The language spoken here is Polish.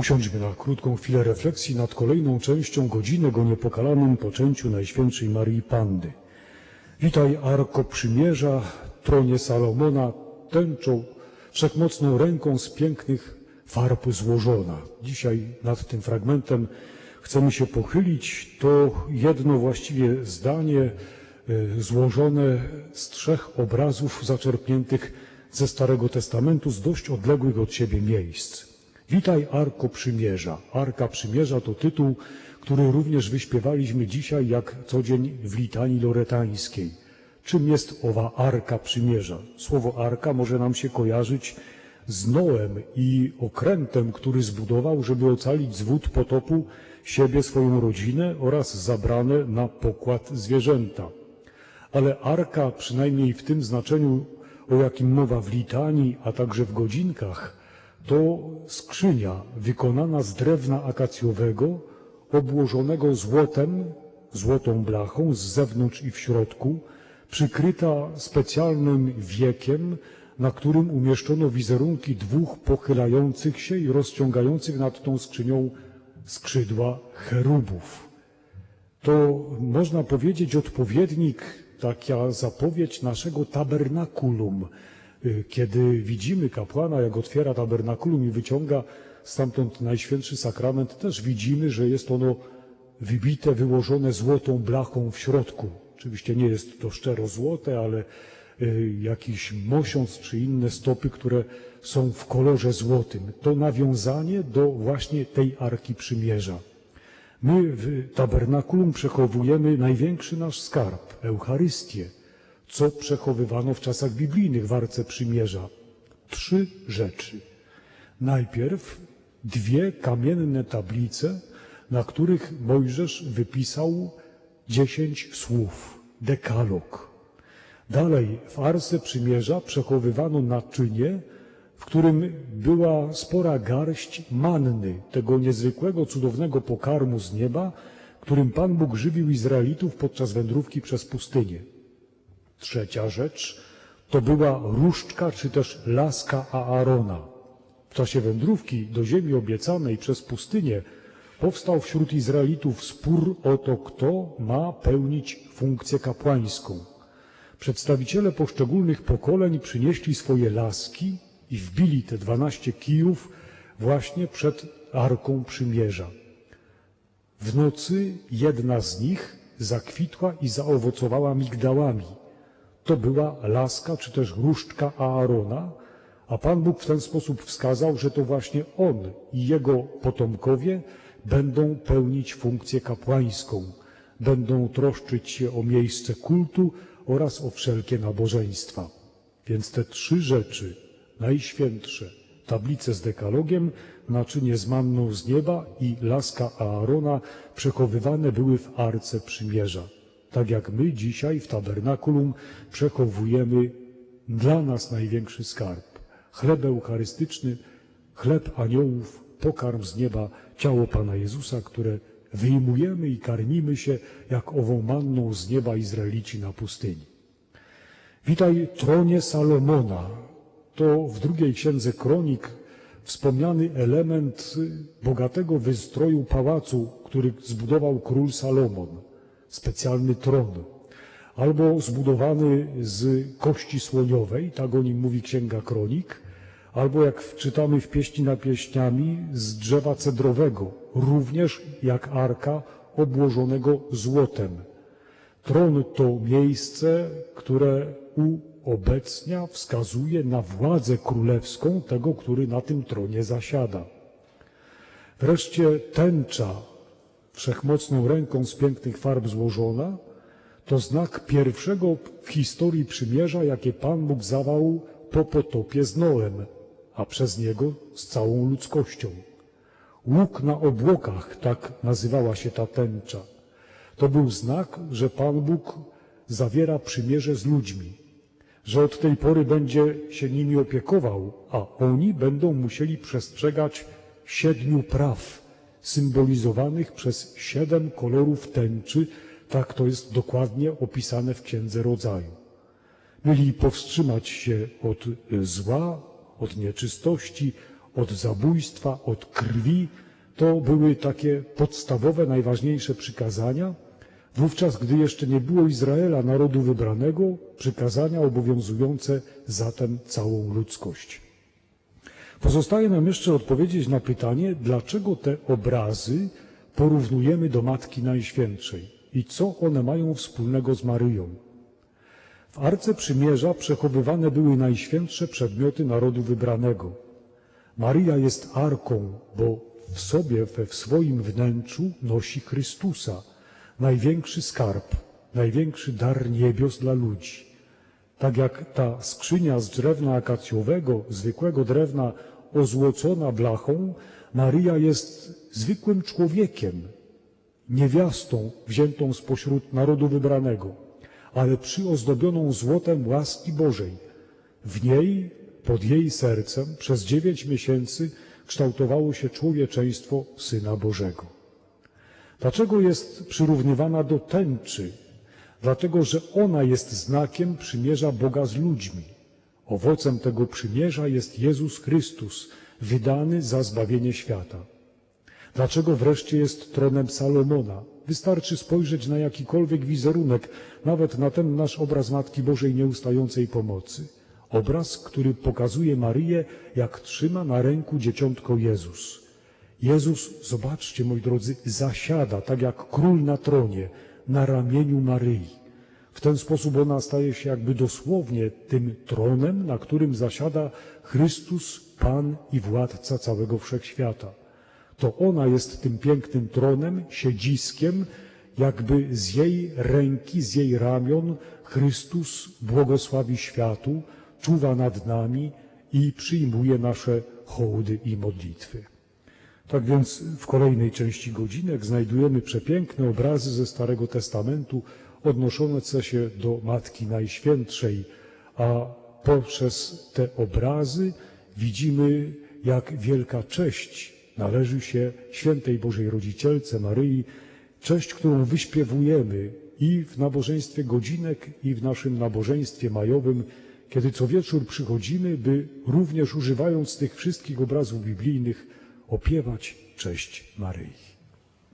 Usiądźmy na krótką chwilę refleksji nad kolejną częścią godzinek o niepokalanym poczęciu Najświętszej Marii Panny. Witaj, Arko Przymierza, tronie Salomona, tęczą, wszechmocną ręką z pięknych farb złożona. Dzisiaj nad tym fragmentem chcemy się pochylić. To jedno właściwie zdanie e, złożone z trzech obrazów zaczerpniętych ze Starego Testamentu z dość odległych od siebie miejsc. Witaj Arko Przymierza. Arka Przymierza to tytuł, który również wyśpiewaliśmy dzisiaj jak co dzień w litanii loretańskiej. Czym jest owa Arka Przymierza? Słowo Arka może nam się kojarzyć z Noem i okrętem, który zbudował, żeby ocalić z wód potopu siebie, swoją rodzinę oraz zabrane na pokład zwierzęta. Ale Arka, przynajmniej w tym znaczeniu, o jakim mowa w litanii, a także w godzinkach, to skrzynia wykonana z drewna akacjowego, obłożonego złotem, złotą blachą z zewnątrz i w środku, przykryta specjalnym wiekiem, na którym umieszczono wizerunki dwóch pochylających się i rozciągających nad tą skrzynią skrzydła cherubów. To można powiedzieć odpowiednik, taka zapowiedź naszego tabernakulum, kiedy widzimy kapłana, jak otwiera tabernakulum i wyciąga stamtąd Najświętszy Sakrament, też widzimy, że jest ono wybite, wyłożone złotą blachą w środku. Oczywiście nie jest to szczero złote, ale y, jakiś mosiąc czy inne stopy, które są w kolorze złotym. To nawiązanie do właśnie tej Arki Przymierza. My w tabernakulum przechowujemy największy nasz skarb, Eucharystię co przechowywano w czasach biblijnych w Arce Przymierza. Trzy rzeczy. Najpierw dwie kamienne tablice, na których Mojżesz wypisał dziesięć słów, dekalog. Dalej w Arce Przymierza przechowywano naczynie, w którym była spora garść manny, tego niezwykłego, cudownego pokarmu z nieba, którym Pan Bóg żywił Izraelitów podczas wędrówki przez pustynię. Trzecia rzecz to była różdżka czy też laska Aarona. W czasie wędrówki do ziemi obiecanej przez pustynię powstał wśród Izraelitów spór o to, kto ma pełnić funkcję kapłańską. Przedstawiciele poszczególnych pokoleń przynieśli swoje laski i wbili te dwanaście kijów właśnie przed Arką Przymierza. W nocy jedna z nich zakwitła i zaowocowała migdałami to była laska czy też różdżka Aarona, a Pan Bóg w ten sposób wskazał, że to właśnie on i jego potomkowie będą pełnić funkcję kapłańską, będą troszczyć się o miejsce kultu oraz o wszelkie nabożeństwa. Więc te trzy rzeczy najświętsze, tablice z dekalogiem, naczynie z manną z nieba i laska Aarona przechowywane były w Arce Przymierza. Tak jak my dzisiaj w tabernakulum przechowujemy dla nas największy skarb. Chleb eucharystyczny, chleb aniołów, pokarm z nieba, ciało Pana Jezusa, które wyjmujemy i karmimy się jak ową manną z nieba Izraelici na pustyni. Witaj tronie Salomona. To w drugiej księdze kronik wspomniany element bogatego wystroju pałacu, który zbudował król Salomon specjalny tron, albo zbudowany z kości słoniowej, tak o nim mówi Księga Kronik, albo jak czytamy w pieśni na pieśniami, z drzewa cedrowego, również jak arka obłożonego złotem. Tron to miejsce, które uobecnia, wskazuje na władzę królewską tego, który na tym tronie zasiada. Wreszcie tęcza wszechmocną ręką z pięknych farb złożona, to znak pierwszego w historii przymierza, jakie Pan Bóg zawał po potopie z Noem, a przez niego z całą ludzkością. Łuk na obłokach, tak nazywała się ta tęcza. To był znak, że Pan Bóg zawiera przymierze z ludźmi, że od tej pory będzie się nimi opiekował, a oni będą musieli przestrzegać siedmiu praw, symbolizowanych przez siedem kolorów tęczy, tak to jest dokładnie opisane w Księdze Rodzaju. Mieli powstrzymać się od zła, od nieczystości, od zabójstwa, od krwi. To były takie podstawowe, najważniejsze przykazania. Wówczas, gdy jeszcze nie było Izraela, narodu wybranego, przykazania obowiązujące zatem całą ludzkość. Pozostaje nam jeszcze odpowiedzieć na pytanie, dlaczego te obrazy porównujemy do Matki Najświętszej i co one mają wspólnego z Maryją. W Arce Przymierza przechowywane były najświętsze przedmioty narodu wybranego. Maryja jest arką, bo w sobie, we w swoim wnętrzu nosi Chrystusa, największy skarb, największy dar niebios dla ludzi. Tak jak ta skrzynia z drewna akacjowego, zwykłego drewna ozłocona blachą, Maryja jest zwykłym człowiekiem, niewiastą wziętą spośród narodu wybranego, ale przyozdobioną złotem łaski Bożej. W niej, pod jej sercem, przez dziewięć miesięcy kształtowało się człowieczeństwo Syna Bożego. Dlaczego jest przyrównywana do tęczy? Dlatego, że ona jest znakiem przymierza Boga z ludźmi. Owocem tego przymierza jest Jezus Chrystus, wydany za zbawienie świata. Dlaczego wreszcie jest tronem Salomona? Wystarczy spojrzeć na jakikolwiek wizerunek, nawet na ten nasz obraz Matki Bożej Nieustającej Pomocy. Obraz, który pokazuje Maryję, jak trzyma na ręku dzieciątko Jezus. Jezus, zobaczcie moi drodzy, zasiada, tak jak król na tronie, na ramieniu Maryi. W ten sposób ona staje się jakby dosłownie tym tronem, na którym zasiada Chrystus, Pan i Władca całego wszechświata. To ona jest tym pięknym tronem, siedziskiem, jakby z jej ręki, z jej ramion Chrystus błogosławi światu, czuwa nad nami i przyjmuje nasze hołdy i modlitwy. Tak więc w kolejnej części godzinek znajdujemy przepiękne obrazy ze Starego Testamentu odnoszące się do Matki Najświętszej, a poprzez te obrazy widzimy, jak wielka cześć należy się świętej Bożej Rodzicielce Maryi, cześć, którą wyśpiewujemy i w nabożeństwie godzinek, i w naszym nabożeństwie majowym, kiedy co wieczór przychodzimy, by również używając tych wszystkich obrazów biblijnych opiewać cześć Maryi.